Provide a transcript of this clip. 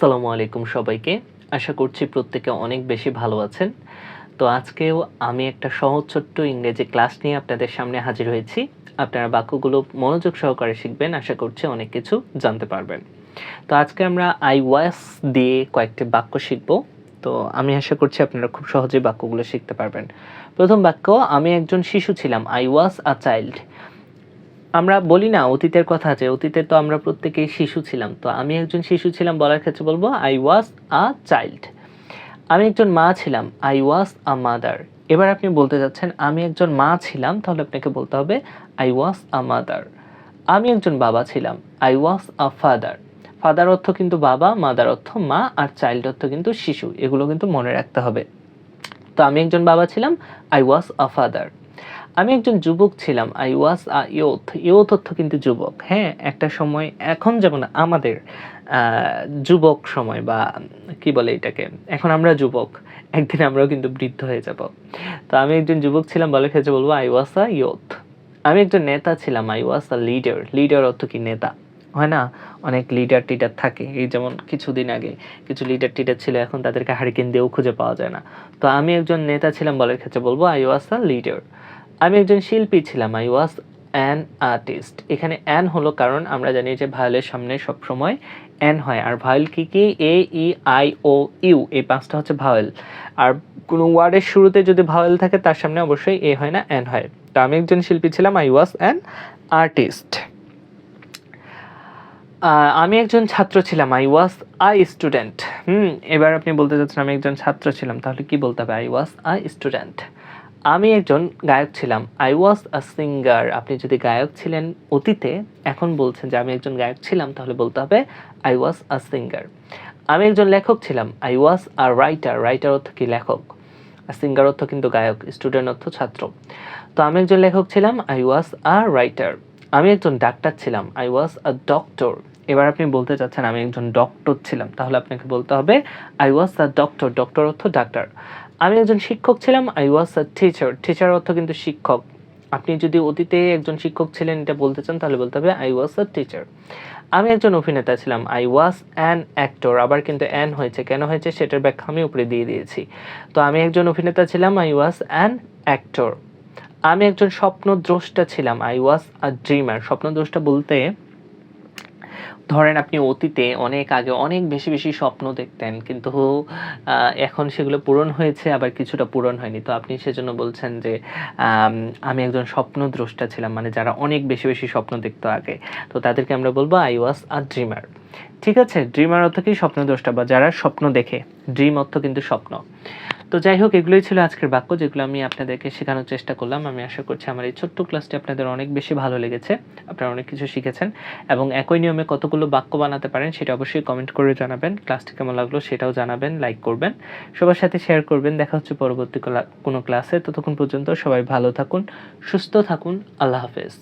আসসালামু আলাইকুম সবাইকে। আশা করছি প্রত্যেকে অনেক বেশি ভালো আছেন। তো আজকেও আমি একটা সহজ ছোট্ট ইংরেজি ক্লাস নিয়ে আপনাদের সামনে হাজির হয়েছি। আপনারা বাক্যগুলো মনোযোগ সহকারে শিখবেন, আশা করছি অনেক কিছু জানতে পারবেন। তো আজকে আমরা আই ওয়াস দিয়ে কয়েকটি বাক্য শিখব। তো আমি আশা করছি আপনারা খুব সহজেই বাক্যগুলো শিখতে পারবেন। প্রথম বাক্য, আমি একজন শিশু ছিলাম। I was a child. আমরা বলি না, অতীতের কথা যে অতীতে তো আমরা প্রত্যেকেই শিশু ছিলাম। তো আমি একজন শিশু ছিলাম বলার ক্ষেত্রে বলব আই ওয়াজ আ চাইল্ড আমি একজন মা ছিলাম আই ওয়াজ আ মাদার এবার আপনি বলতে যাচ্ছেন, আমি একজন মা ছিলাম, তাহলে আপনাকে বলতে হবে আই ওয়াজ আ মাদার আমি একজন বাবা ছিলাম I was a father father অর্থ কিন্তু বাবা মাদার অর্থ মা, আর চাইল্ড অর্থ কিন্তু শিশু। এগুলো কিন্তু মনে রাখতে হবে। তো আমি একজন বাবা ছিলাম আই ওয়াজ আ ফাদার আমি একজন যুবক ছিলাম। I was a youth youth অর্থ কিন্তু যুবক। হ্যাঁ একটা সময়, এখন যেমন আমাদের যুবক সময় বা কি বলে এটাকে? এখন আমরা যুবক। একদিন আমরাও কিন্তু বৃদ্ধ হয়ে যাব। তো আমি একজন যুবক ছিলাম, বলে ক্ষেত্রে বলব আই ওয়াজ আ ইয়ুথ আমি একজন নেতা ছিলাম। I was a leader leader অর্থ কি? নেতা। হয় না? অনেক লিডার টিডার থাকে। এই যেমন কিছুদিন আগে কিছু লিডার টিডার ছিল, এখন তাদেরকে হারিকেন দিয়েও খুঁজে পাওয়া যায় না। তো আমি একজন নেতা ছিলাম বলার ক্ষেত্রে বলব আই ওয়াজ আ লিডার আমি একজন শিল্পী ছিলাম আই ওয়াজ অ্যান আর্টিস্ট এখানে অ্যান হলো কারণ আমরা জানি যে ভায়োলের সামনে সবসময় অ্যান হয়। আর ভায়োল কি কি? এ ই আই ও ইউ এই পাঁচটা হচ্ছে ভায়োল। আর কোনো ওয়ার্ডের শুরুতে যদি ভায়োল থাকে, তার সামনে অবশ্যই এ হয় না অ্যান হয়। তো আমি একজন শিল্পী ছিলাম আই ওয়াজ অ্যান আর্টিস্ট আমি একজন ছাত্র ছিলাম আই ওয়াজ আই স্টুডেন্ট হুম, এবার আপনি বলতে চাচ্ছেন আমি একজন ছাত্র ছিলাম, তাহলে কি বলতে হবে? আই ওয়াজ আই স্টুডেন্ট আমি একজন গায়ক ছিলাম। আই ওয়াজ আ সিঙ্গার আপনি যদি গায়ক ছিলেন অতীতে, এখন বলছেন যে আমি একজন গায়ক ছিলাম, তাহলে বলতে হবে আই ওয়াজ আ সিঙ্গার আমি একজন লেখক ছিলাম। I was a writer writer অর্থ কি? লেখক। আর সিঙ্গার অর্থ কিন্তু গায়ক স্টুডেন্ট অর্থ ছাত্র। তো আমি একজন লেখক ছিলাম। আই ওয়াজ আ রাইটার আমি একজন ডাক্তার ছিলাম। আই ওয়াজ আ ডক্টর এবার আপনি বলতে চাচ্ছেন আমি একজন ডক্টর ছিলাম, তাহলে আপনাকে বলতে হবে I was a doctor doctor অর্থ ডাক্তার। আমি একজন শিক্ষক ছিলাম I was a teacher teacher অর্থ কিন্তু শিক্ষক। আপনি যদি অতীতে একজন শিক্ষক ছিলেন, এটা বলতে চান, তাহলে বলতে হবে আই ওয়াজ আ টিচার আমি একজন অভিনেতা ছিলাম আই ওয়াজ অ্যান অ্যাক্টর আবার কিন্তু অ্যান হয়েছে। কেন হয়েছে? সেটার ব্যাখ্যা আমি উপরে দিয়ে দিয়েছি। তো আমি একজন অভিনেতা ছিলাম আই ওয়াজ অ্যান অ্যাক্টর আমি একজন স্বপ্নদ্রষ্টা ছিলাম আই ওয়াজ আ ড্রিমার স্বপ্নদ্রষ্টা বলতে ধরেন আপনি অতীতে অনেক আগে অনেক বেশি বেশি স্বপ্ন দেখতেন কিন্তু এখন সেগুলো পূরণ হয়েছে আবার কিছুটা পূরণ হয়নি। তো আপনি সেজন্য বলছেন যে আম, একজন স্বপ্নদ্রষ্টা ছিলাম মানে যারা অনেক বেশি বেশি স্বপ্ন দেখতো আগে। তো তাদেরকে আমরা বলব আই ওয়াজ আ ড্রিমার ঠিক আছে ড্রিমার অর্থ কি? স্বপ্নদ্রষ্টা বা যারা স্বপ্ন দেখে। ড্রিম অর্থ কিন্তু স্বপ্ন। তো যাই হোক এগুলোই ছিল আজকের বাক্য যেগুলো আমি আপনাদেরকে শেখানোর চেষ্টা করলাম। আমি আশা করছি আমার এই ছোট্ট ক্লাসটি আপনাদের অনেক বেশি ভালো লেগেছে। আপনারা অনেক কিছু শিখেছেন এবং একই নিয়মে কতগুলো বাক্য বানাতে পারেন সেটা অবশ্যই কমেন্ট করে জানাবেন। ক্লাসটি কেমন লাগল সেটাও জানাবেন লাইক করবেন। সবার সাথে শেয়ার করবেন। দেখা হচ্ছে পরবর্তী কোনো ক্লাসে ততক্ষণ পর্যন্ত সবাই ভালো থাকুন, সুস্থ থাকুন। আল্লাহ হাফেজ।